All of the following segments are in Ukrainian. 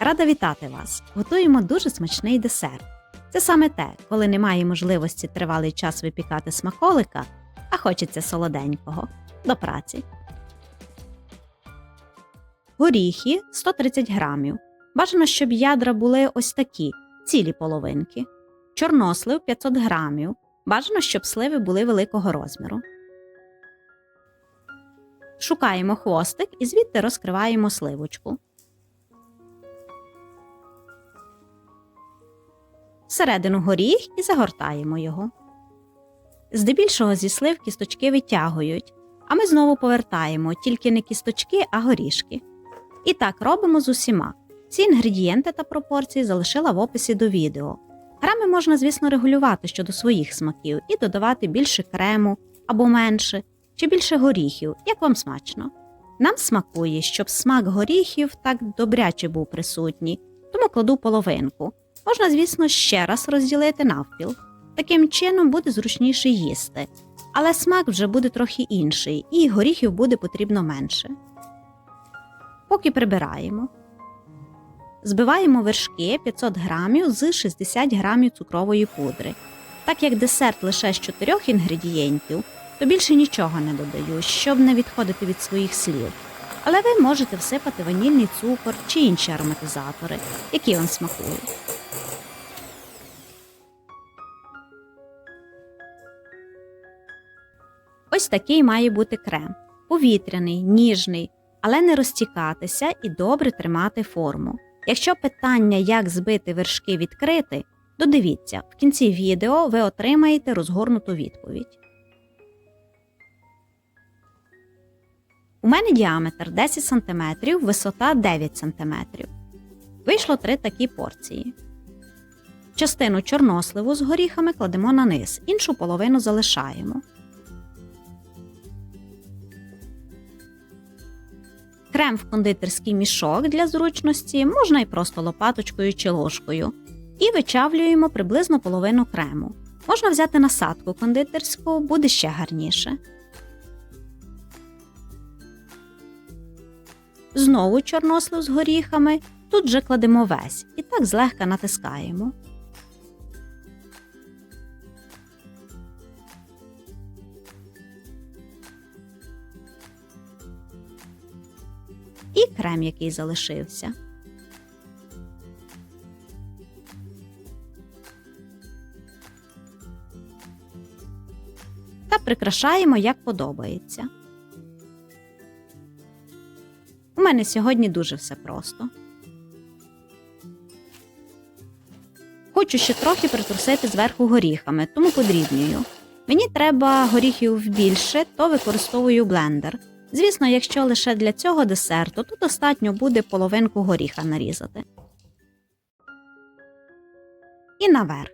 Рада вітати вас! Готуємо дуже смачний десерт. Це саме те, коли немає можливості тривалий час випікати смаколика, а хочеться солоденького. До праці. Горіхи 130 грамів. Бажано, щоб ядра були ось такі, цілі половинки. Чорнослив 500 грамів. Бажано, щоб сливи були великого розміру. Шукаємо хвостик і звідти розкриваємо сливочку. Всередину горіх і загортаємо його. Здебільшого зі слив кісточки витягують, а ми знову повертаємо тільки не кісточки, а горішки. І так робимо з усіма. Всі інгредієнти та пропорції залишила в описі до відео. Грами можна, звісно, регулювати щодо своїх смаків і додавати більше крему або менше, чи більше горіхів, як вам смачно. Нам смакує, щоб смак горіхів так добряче був присутній, тому кладу половинку. Можна, звісно, ще раз розділити навпіл. Таким чином буде зручніше їсти, але смак вже буде трохи інший, і горіхів буде потрібно менше. Поки прибираємо. Збиваємо вершки 500 грамів з 60 грамів цукрової пудри. Так як десерт лише з чотирьох інгредієнтів, то більше нічого не додаю, щоб не відходити від своїх слів. Але ви можете всипати ванільний цукор чи інші ароматизатори, які вам смакують. Ось такий має бути крем. Повітряний, ніжний, але не розтікатися і добре тримати форму. Якщо питання, як збити вершки відкрити, додивіться, в кінці відео ви отримаєте розгорнуту відповідь. У мене діаметр 10 см, висота 9 см. Вийшло три такі порції. Частину чорносливу з горіхами кладемо на низ, іншу половину залишаємо. Крем в кондитерський мішок для зручності можна і просто лопаточкою чи ложкою. І вичавлюємо приблизно половину крему. Можна взяти насадку кондитерську, буде ще гарніше. Знову чорнослив з горіхами. Тут вже кладемо весь і так злегка натискаємо. Крем, який залишився. Та прикрашаємо, як подобається. У мене сьогодні дуже все просто. Хочу ще трохи притрусити зверху горіхами, тому подрібнюю. Мені треба горіхів більше, то використовую блендер. Звісно, якщо лише для цього десерту, то достатньо буде половинку горіха нарізати. І наверх.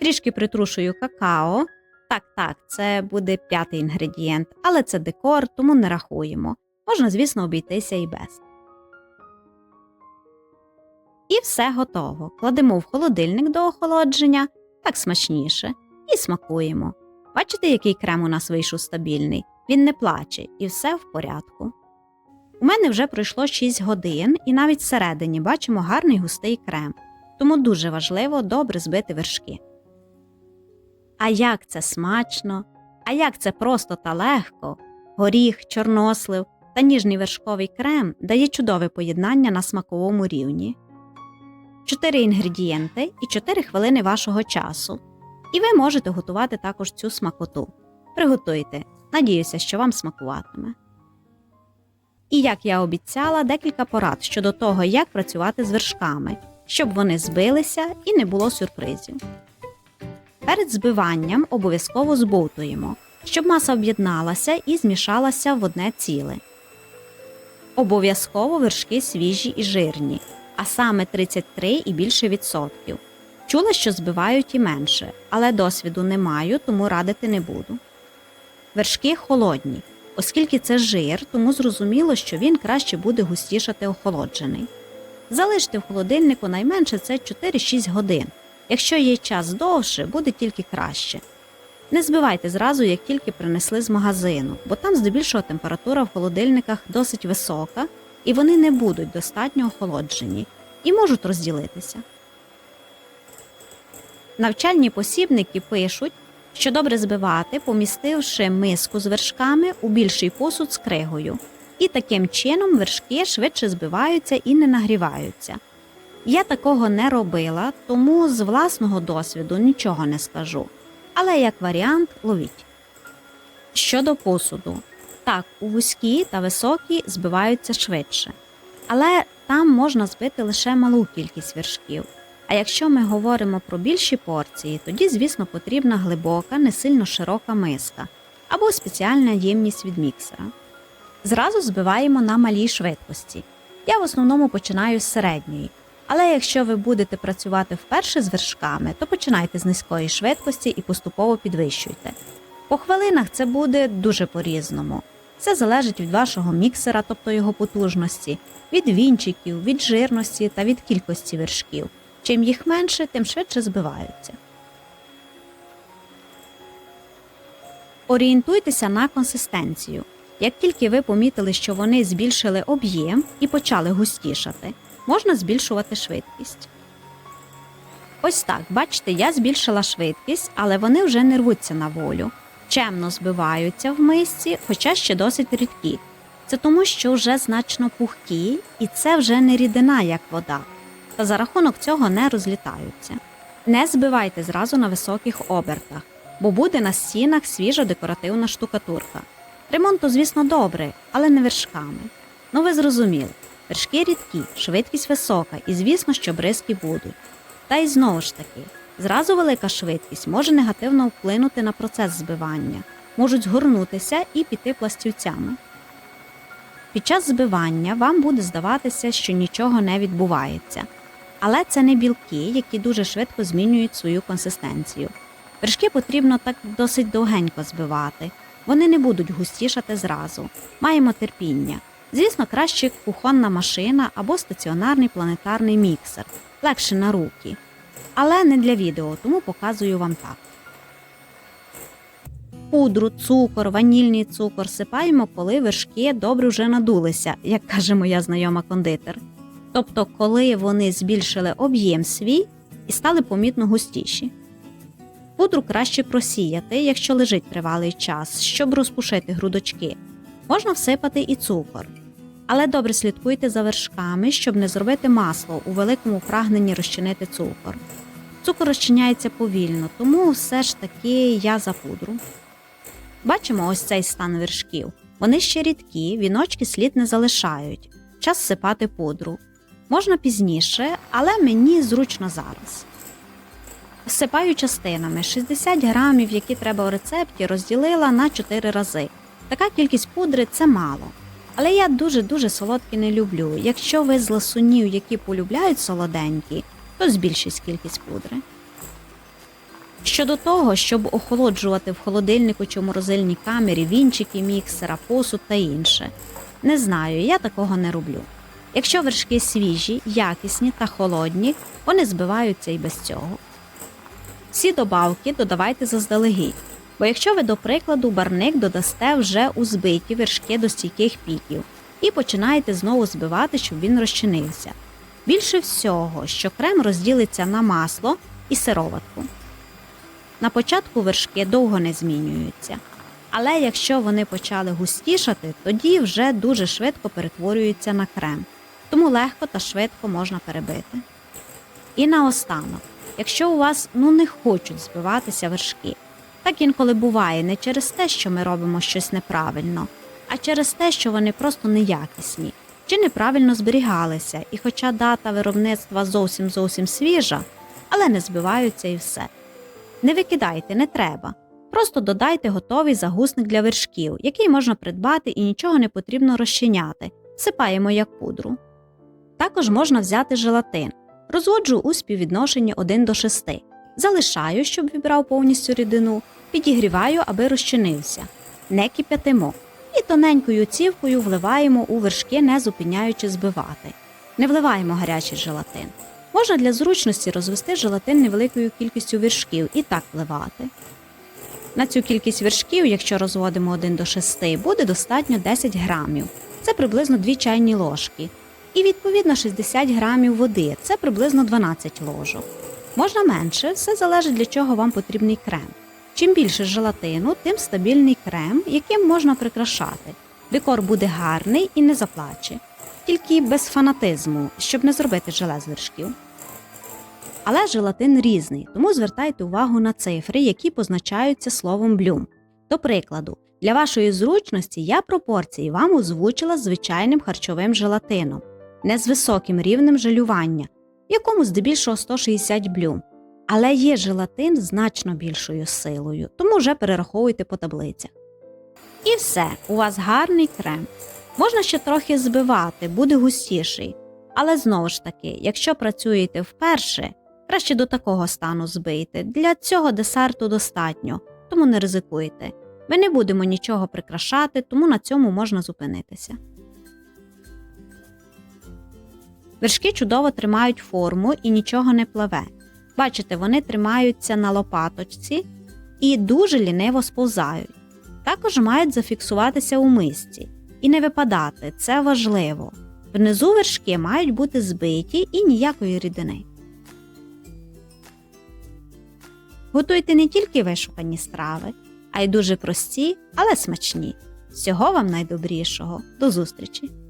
Трішки притрушую какао. Так, так, це буде п'ятий інгредієнт, але це декор, тому не рахуємо. Можна, звісно, обійтися і без. І все готово. Кладемо в холодильник до охолодження, так смачніше, і смакуємо. Бачите, який крем у нас вийшов стабільний? Він не плаче, і все в порядку. У мене вже пройшло 6 годин, і навіть всередині бачимо гарний густий крем, тому дуже важливо добре збити вершки. А як це смачно, а як це просто та легко. Горіх, чорнослив та ніжний вершковий крем дає чудове поєднання на смаковому рівні. 4 інгредієнти і 4 хвилини вашого часу. І ви можете готувати також цю смакоту. Приготуйте, надіюся, що вам смакуватиме. І як я обіцяла, декілька порад щодо того, як працювати з вершками, щоб вони збилися і не було сюрпризів. Перед збиванням обов'язково збовтуємо, щоб маса об'єдналася і змішалася в одне ціле. Обов'язково вершки свіжі і жирні, а саме 33 і більше відсотків. Чула, що збивають і менше, але досвіду не маю, тому радити не буду. Вершки холодні, оскільки це жир, тому зрозуміло, що він краще буде густішати охолоджений. Залиште в холодильнику найменше це 4-6 годин. Якщо є час довше, буде тільки краще. Не збивайте зразу, як тільки принесли з магазину, бо там здебільшого температура в холодильниках досить висока, і вони не будуть достатньо охолоджені і можуть розділитися. Навчальні посібники пишуть, що добре збивати, помістивши миску з вершками у більший посуд з кригою, і таким чином вершки швидше збиваються і не нагріваються. Я такого не робила, тому з власного досвіду нічого не скажу. Але як варіант ловіть. Щодо посуду, так, у вузькі та високі збиваються швидше, але там можна збити лише малу кількість вершків. А якщо ми говоримо про більші порції, тоді, звісно, потрібна глибока, не сильно широка миска або спеціальна ємність від міксера. Зразу збиваємо на малій швидкості. Я в основному починаю з середньої. Але якщо ви будете працювати вперше з вершками, то починайте з низької швидкості і поступово підвищуйте. По хвилинах це буде дуже по-різному. Це залежить від вашого міксера, тобто його потужності, від вінчиків, від жирності та від кількості вершків. Чим їх менше, тим швидше збиваються. Орієнтуйтеся на консистенцію. Як тільки ви помітили, що вони збільшили об'єм і почали густішати, можна збільшувати швидкість. Ось так, бачите, я збільшила швидкість, але вони вже не рвуться на волю. Чемно збиваються в мисці, хоча ще досить рідкі. Це тому, що вже значно пухкі, і це вже не рідина, як вода, та за рахунок цього не розлітаються. Не збивайте зразу на високих обертах, бо буде на стінах свіжа декоративна штукатурка. Ремонт, звісно, добре, але не вершками. Ну ви зрозуміли, вершки рідкі, швидкість висока, і звісно, що бризки будуть. Та й знову ж таки, зразу велика швидкість може негативно вплинути на процес збивання, можуть згорнутися і піти пластівцями. Під час збивання вам буде здаватися, що нічого не відбувається. Але це не білки, які дуже швидко змінюють свою консистенцію. Вершки потрібно так досить довгенько збивати. Вони не будуть густішати зразу. Маємо терпіння. Звісно, краще кухонна машина або стаціонарний планетарний міксер, легше на руки. Але не для відео, тому показую вам так. Пудру, цукор, ванільний цукор сипаємо, коли вершки добре вже надулися, як каже моя знайома кондитер. Тобто, коли вони збільшили об'єм свій і стали помітно густіші. Пудру краще просіяти, якщо лежить тривалий час, щоб розпушити грудочки. Можна всипати і цукор. Але добре слідкуйте за вершками, щоб не зробити масло у великому прагненні розчинити цукор. Цукор розчиняється повільно, тому все ж таки я за пудру. Бачимо ось цей стан вершків. Вони ще рідкі, віночки слід не залишають. Час сипати пудру. Можна пізніше, але мені зручно зараз. Всипаю частинами 60 грамів, які треба у рецепті, розділила на 4 рази. Така кількість пудри це мало. Але я дуже-дуже солодкі не люблю. Якщо ви з ласунів, які полюбляють солоденькі, то збільшіть кількість пудри. Щодо того, щоб охолоджувати в холодильнику чи морозильній камері вінчики міксера, посуд та інше. Не знаю, я такого не роблю. Якщо вершки свіжі, якісні та холодні, вони збиваються і без цього. Всі добавки додавайте заздалегідь, бо якщо ви, до прикладу, барник додасте вже у збиті вершки до стійких піків і починаєте знову збивати, щоб він розчинився. Більше всього, що крем розділиться на масло і сироватку. На початку вершки довго не змінюються, але якщо вони почали густішати, тоді вже дуже швидко перетворюються на крем, тому легко та швидко можна перебити. І наостанок, якщо у вас ну не хочуть збиватися вершки, так інколи буває не через те, що ми робимо щось неправильно, а через те, що вони просто неякісні чи неправильно зберігалися, і хоча дата виробництва зовсім зовсім свіжа, але не збиваються і все. Не викидайте, не треба. Просто додайте готовий загусник для вершків, який можна придбати і нічого не потрібно розчиняти. Сипаємо як пудру. Також можна взяти желатин. Розводжу у співвідношенні 1 до 6. Залишаю, щоб вібрав повністю рідину, підігріваю, аби розчинився. Не кип'ятимо. І тоненькою цівкою вливаємо у вершки, не зупиняючи збивати. Не вливаємо гарячий желатин. Можна для зручності розвести желатин невеликою кількістю вершків і так вливати. На цю кількість вершків, якщо розводимо 1 до 6, буде достатньо 10 грамів. Це приблизно 2 чайні ложки. І відповідно 60 грамів води це приблизно 12 ложок. Можна менше, все залежить для чого вам потрібний крем. Чим більше желатину, тим стабільний крем, яким можна прикрашати. Декор буде гарний і не заплаче. Тільки без фанатизму, щоб не зробити желе з вершків. Але желатин різний, тому звертайте увагу на цифри, які позначаються словом блюм. До прикладу, для вашої зручності я пропорції вам озвучила звичайним харчовим желатином, не з високим рівнем жалювання, якому здебільшого 160 блюм. Але є желатин значно більшою силою, тому вже перераховуйте по таблицях. І все, у вас гарний крем. Можна ще трохи збивати, буде густіший. Але знову ж таки, якщо працюєте вперше, краще до такого стану збийте. Для цього десерту достатньо, тому не ризикуйте. Ми не будемо нічого прикрашати, тому на цьому можна зупинитися. Вершки чудово тримають форму і нічого не пливе. Бачите, вони тримаються на лопаточці і дуже ліниво сповзають. Також мають зафіксуватися у мисці і не випадати, це важливо. Внизу вершки мають бути збиті і ніякої рідини. Готуйте не тільки вишукані страви, а й дуже прості, але смачні. Всього вам найдобрішого. До зустрічі!